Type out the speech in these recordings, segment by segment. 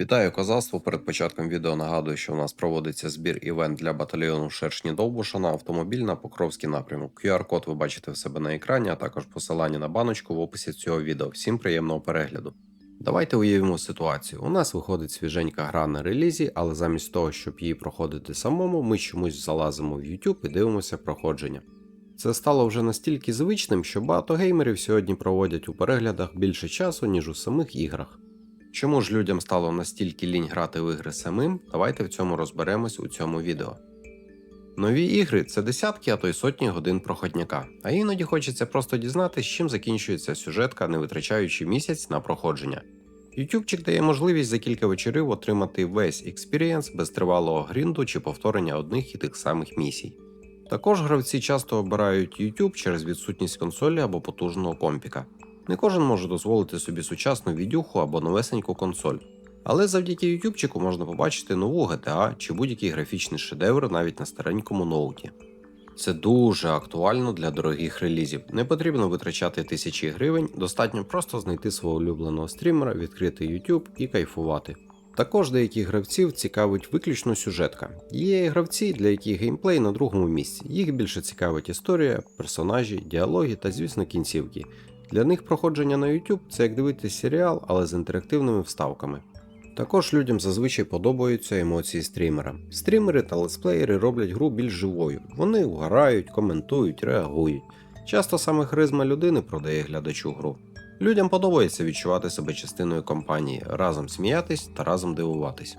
Вітаю козацтво. Перед початком відео нагадую, що у нас проводиться збір івент для батальйону Шершні Довбуша на автомобіль на Покровський напрямок. QR-код ви бачите в себе на екрані, а також посилання на баночку в описі цього відео. Всім приємного перегляду. Давайте уявимо ситуацію. У нас виходить свіженька гра на релізі, але замість того, щоб її проходити самому, ми чомусь залазимо в YouTube і дивимося проходження. Це стало вже настільки звичним, що багато геймерів сьогодні проводять у переглядах більше часу, ніж у самих іграх. Чому ж людям стало настільки лінь грати в ігри самим? Давайте в цьому розберемось у цьому відео. Нові ігри це десятки, а то й сотні годин проходняка, а іноді хочеться просто дізнатися, чим закінчується сюжетка, не витрачаючи місяць на проходження. Ютубчик дає можливість за кілька вечорів отримати весь експірієнс без тривалого грінду чи повторення одних і тих самих місій. Також гравці часто обирають YouTube через відсутність консолі або потужного компіка. Не кожен може дозволити собі сучасну відюху або новесеньку консоль. Але завдяки ютубчику можна побачити нову GTA чи будь-який графічний шедевр навіть на старенькому ноуті. Це дуже актуально для дорогих релізів. Не потрібно витрачати тисячі гривень, достатньо просто знайти свого улюбленого стрімера, відкрити YouTube і кайфувати. Також деяких гравців цікавить виключно сюжетка. Є і гравці, для яких геймплей на другому місці. Їх більше цікавить історія, персонажі, діалоги та, звісно, кінцівки. Для них проходження на YouTube це як дивитися серіал, але з інтерактивними вставками. Також людям зазвичай подобаються емоції стрімера. Стрімери та летсплеєри роблять гру більш живою. Вони угорають, коментують, реагують. Часто саме харизма людини продає глядачу гру. Людям подобається відчувати себе частиною компанії, разом сміятись та разом дивуватись.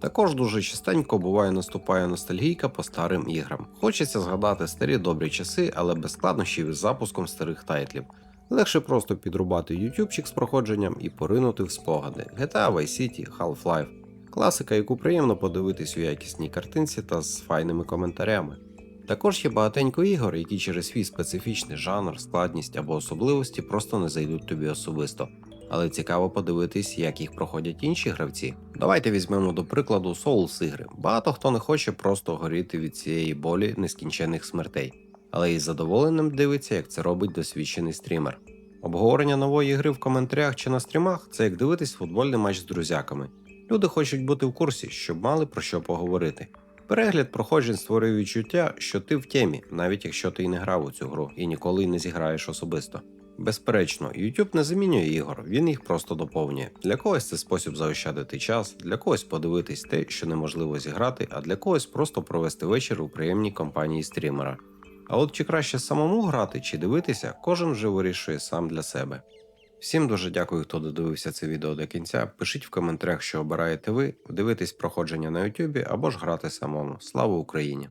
Також дуже частенько буває наступає ностальгійка по старим іграм. Хочеться згадати старі добрі часи, але без складнощів із запуском старих тайтлів. Легше просто підрубати ютубчик з проходженням і поринути в спогади GTA Vice City, Half-Life. Класика, яку приємно подивитись у якісній картинці та з файними коментарями. Також є багатенько ігор, які через свій специфічний жанр, складність або особливості просто не зайдуть тобі особисто. Але цікаво подивитись, як їх проходять інші гравці. Давайте візьмемо до прикладу Souls ігри. Багато хто не хоче просто горіти від цієї болі нескінченних смертей але із задоволенням дивиться, як це робить досвідчений стрімер. Обговорення нової гри в коментарях чи на стрімах це як дивитись футбольний матч з друзяками. Люди хочуть бути в курсі, щоб мали про що поговорити. Перегляд проходжень створює відчуття, що ти в темі, навіть якщо ти й не грав у цю гру і ніколи не зіграєш особисто. Безперечно, YouTube не замінює ігор, він їх просто доповнює. Для когось це спосіб заощадити час, для когось подивитись те, що неможливо зіграти, а для когось просто провести вечір у приємній компанії стрімера. А от чи краще самому грати чи дивитися, кожен вже вирішує сам для себе. Всім дуже дякую, хто додивився це відео до кінця. Пишіть в коментарях, що обираєте ви, дивитись проходження на YouTube або ж грати самому. Слава Україні!